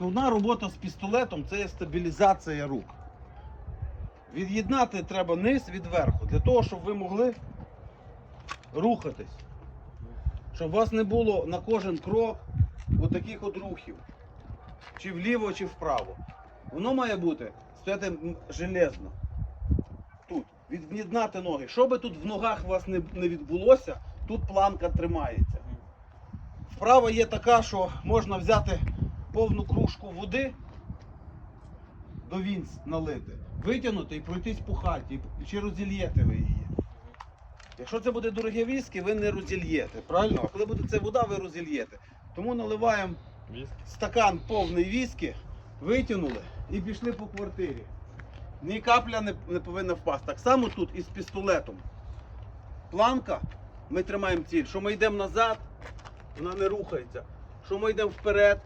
Основна робота з пістолетом це є стабілізація рук. Від'єднати треба низ від верху, для того, щоб ви могли рухатись. Щоб у вас не було на кожен крок отаких от рухів. Чи вліво, чи вправо. Воно має бути стояти железно. Тут. Від'єднати ноги. Що би тут в ногах у вас не, відбулося, тут планка тримається. Вправа є така, що можна взяти повну кружку води до вінц налити, витягнути і пройтись по хаті, чи розільєте ви її. Якщо це буде дороге віскі, ви не розільєте, правильно? А коли буде це вода, ви розільєте. Тому наливаємо Віскі. стакан повний віскі, витягнули і пішли по квартирі. Ні капля не, не повинна впасти. Так само тут із пістолетом. Планка, ми тримаємо ціль. Що ми йдемо назад, вона не рухається. Що ми йдемо вперед,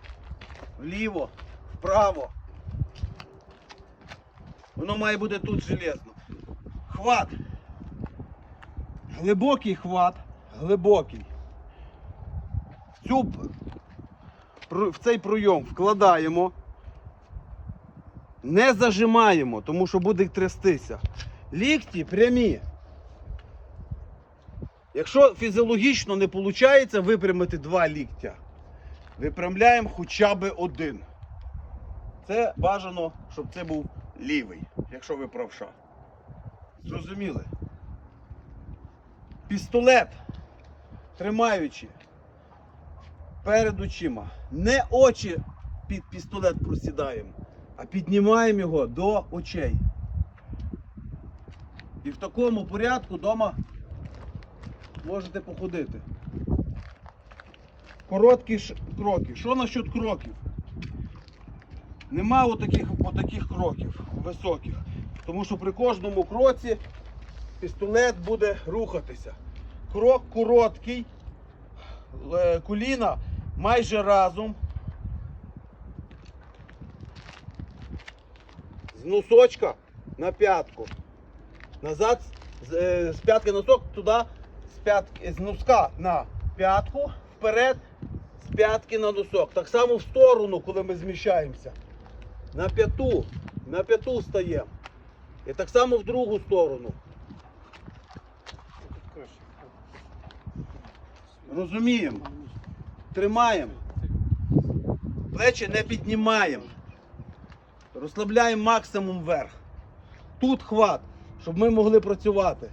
вліво, вправо. Воно має бути тут железно. Хват. Глибокий хват. Глибокий. В, цю, в цей пройом вкладаємо. Не зажимаємо, тому що буде трястися. Лікті прямі. Якщо фізіологічно не виходить випрямити два ліктя, випрямляємо хоча б один. Це бажано, щоб це був лівий, якщо ви правша. Зрозуміли? Пістолет, тримаючи перед очима, не очі під пістолет просідаємо, а піднімаємо його до очей. І в такому порядку вдома можете походити. Короткі кроки. Що насчет кроків? Нема отаких, отаких кроків високих. Тому що при кожному кроці пістолет буде рухатися. Крок короткий, е, коліна майже разом. З носочка на п'ятку. Назад з, е, з п'ятки носок, туди з, п'ятки, з носка на п'ятку, вперед, з п'ятки на носок. Так само в сторону, коли ми зміщаємося. На п'яту, на п'яту стаємо. І так само в другу сторону. Розуміємо. Тримаємо. Плечі не піднімаємо. Розслабляємо максимум вверх. Тут хват, щоб ми могли працювати.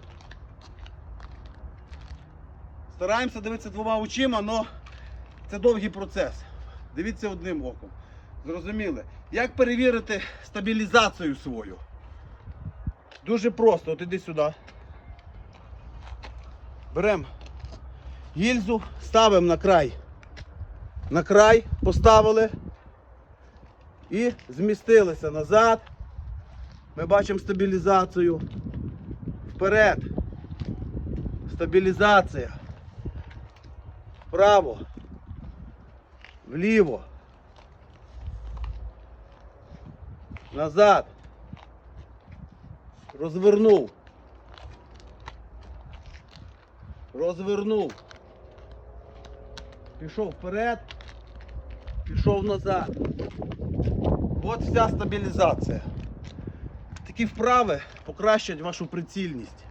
Стараємося дивитися двома очима, але це довгий процес. Дивіться одним оком. Зрозуміли? Як перевірити стабілізацію свою? Дуже просто. От іди сюди. Беремо гільзу, ставимо на край. На край поставили і змістилися назад. Ми бачимо стабілізацію. Вперед. Стабілізація. Вправо. Вліво. Назад. Розвернув. Розвернув. Пішов вперед. Пішов назад. От вся стабілізація. Такі вправи покращать вашу прицільність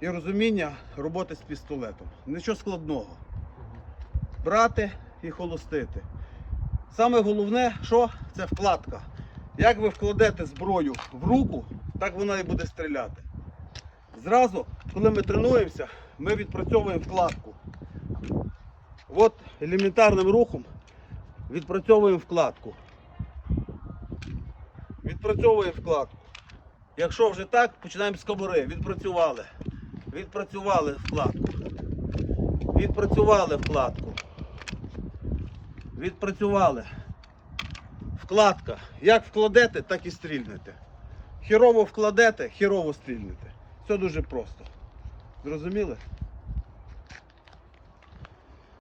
і розуміння роботи з пістолетом. Нічого складного. Брати і холостити. Саме головне, що це вкладка. Як ви вкладете зброю в руку, так вона і буде стріляти. Зразу, коли ми тренуємося, ми відпрацьовуємо вкладку. От елементарним рухом відпрацьовуємо вкладку. Відпрацьовуємо вкладку. Якщо вже так, починаємо з кобури. Відпрацювали. Відпрацювали вкладку. Відпрацювали вкладку. Відпрацювали. Вкладка. Як вкладете, так і стрільнете. Хірово вкладете, хірово стрільнете. Все дуже просто. Зрозуміли?